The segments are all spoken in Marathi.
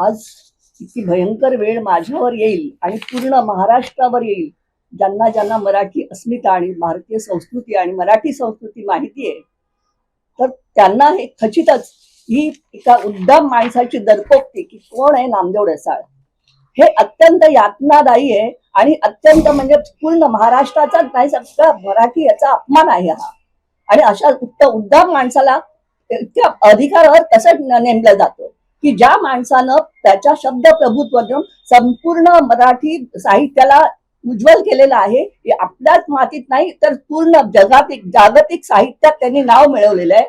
आज किती भयंकर वेळ माझ्यावर येईल आणि पूर्ण महाराष्ट्रावर येईल. ज्यांना ज्यांना मराठी अस्मिता आणि भारतीय संस्कृती आणि मराठी संस्कृती माहिती आहे तर त्यांना हे खचितच ही एका उद्दाम माणसाची दरपोक्ती की कोण आहे नामदेव रसाळ हे अत्यंत यातनादायी आहे आणि अत्यंत म्हणजे पूर्ण महाराष्ट्राचा नाही सगळा मराठी याचा अपमान आहे हा. आणि अशा उत्तम उद्दाम माणसाला इतक्या अधिकारावर कसं नेमलं जातं? की ज्या माणसानं त्याच्या शब्द प्रभुत्वातून संपूर्ण मराठी साहित्याला उज्ज्वल केलेलं आहे हे आपल्याच मातीत नाही तर पूर्ण जगातिक जागतिक साहित्यात त्यांनी नाव मिळवलेलं आहे.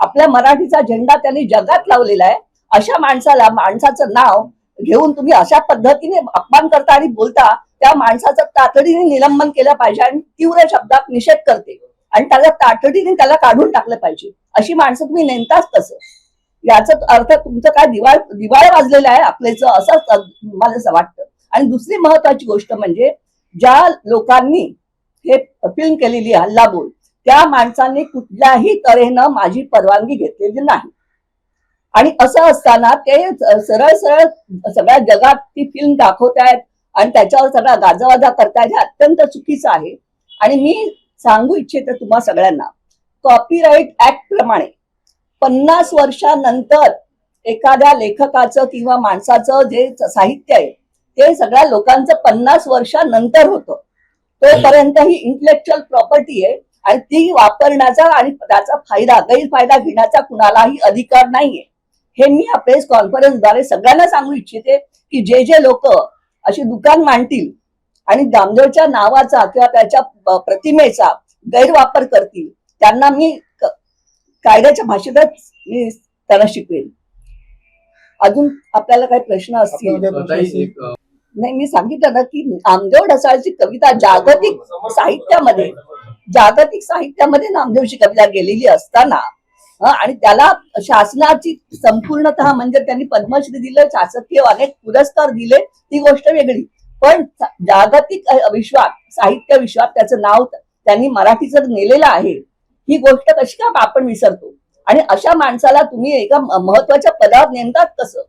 आपल्या मराठीचा झेंडा त्यांनी जगात लावलेला आहे. अशा माणसाला माणसाचं नाव घेऊन तुम्ही अशा पद्धतीने अपमान करता आणि बोलता त्या माणसाचं तातडीने निलंबन केलं पाहिजे आणि तीव्र शब्दात निषेध करते. आणि त्याला तातडीने त्याला काढून टाकलं पाहिजे. अशी माणसं तुम्ही नेमताच तसं. याचा अर्थ तुमचं काय दिवाळ दिवाळ वाजलेलं आहे आपलेच असं मला असं वाटतं. आणि दुसरी महत्वाची गोष्ट म्हणजे ज्या लोकांनी हे फिल्म केलेली आहे हल्लाबोल त्या माणसांनी कुठल्याही तऱ्हेनं माझी परवानगी घेतलेली नाही. आणि असं असताना ते सरळ सरळ सगळ्या जगात ती फिल्म दाखवत आहेत आणि त्याच्यावर सगळा गाजावाजा करतायत हे अत्यंत चुकीचं आहे. आणि मी सांगू इच्छिते तुम्हा सगळ्यांना कॉपीराईट ऍक्ट प्रमाणे पन्नास वर्षानंतर एखाद्या लेखकाचं किंवा माणसाचं जे साहित्य आहे ते सगळ्या लोकांचं पन्नास वर्षानंतर होतं. तोपर्यंत ही इंटलेक्च्युअल प्रॉपर्टी आहे आणि ती वापरण्याचा आणि त्याचा फायदा गैरफायदा घेण्याचा कुणालाही अधिकार नाहीये. हे मी या प्रेस कॉन्फरन्सद्वारे सगळ्यांना सांगू इच्छिते की जे जे लोक अशी दुकान मांडतील आणि दामदेवच्या नावाचा किंवा त्याच्या प्रतिमेचा गैरवापर करतील त्यांना मी कायद्याच्या भाषेतच मी त्यांना शिकवेन. अजून आपल्याला काही प्रश्न असतील? नाही मी सांगितलं ना की नामदेव ढसाळची कविता जागतिक साहित्यामध्ये जागतिक साहित्यामध्ये नामदेवची कविता गेलेली असताना आणि त्याला शासनाची संपूर्णतः म्हणजे त्यांनी पद्मश्री दिलं शासकीय अनेक पुरस्कार दिले ती गोष्ट वेगळी. पण जागतिक विश्वात साहित्य विश्वात त्याचं नाव त- त्यांनी मराठीचं नेलेलं आहे. ही गोष्ट कशी का आपण विसरतो? आणि अशा माणसाला तुम्ही एका महत्त्वाच्या पदावर नेमतात कसं?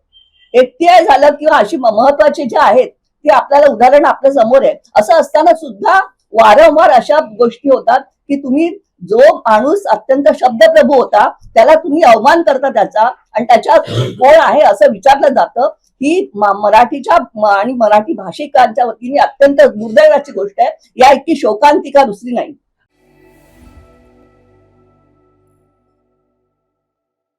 एफटीआय झालं किंवा अशी म- महत्त्वाचे जे आहेत ते आपल्याला उदाहरण आपल्यासमोर आहे. असं असताना सुद्धा वारंवार अशा गोष्टी होतात की तुम्ही जो माणूस अत्यंत शब्दप्रभू होता त्याला तुम्ही अवमान करता त्याचा आणि त्याच्या कोण आहे असं विचारलं जातं. ही मराठीच्या आणि मराठी भाषिकांच्या वतीने अत्यंत दुर्दैवाची गोष्ट आहे. या इतकी शोकांतिका दुसरी नाही.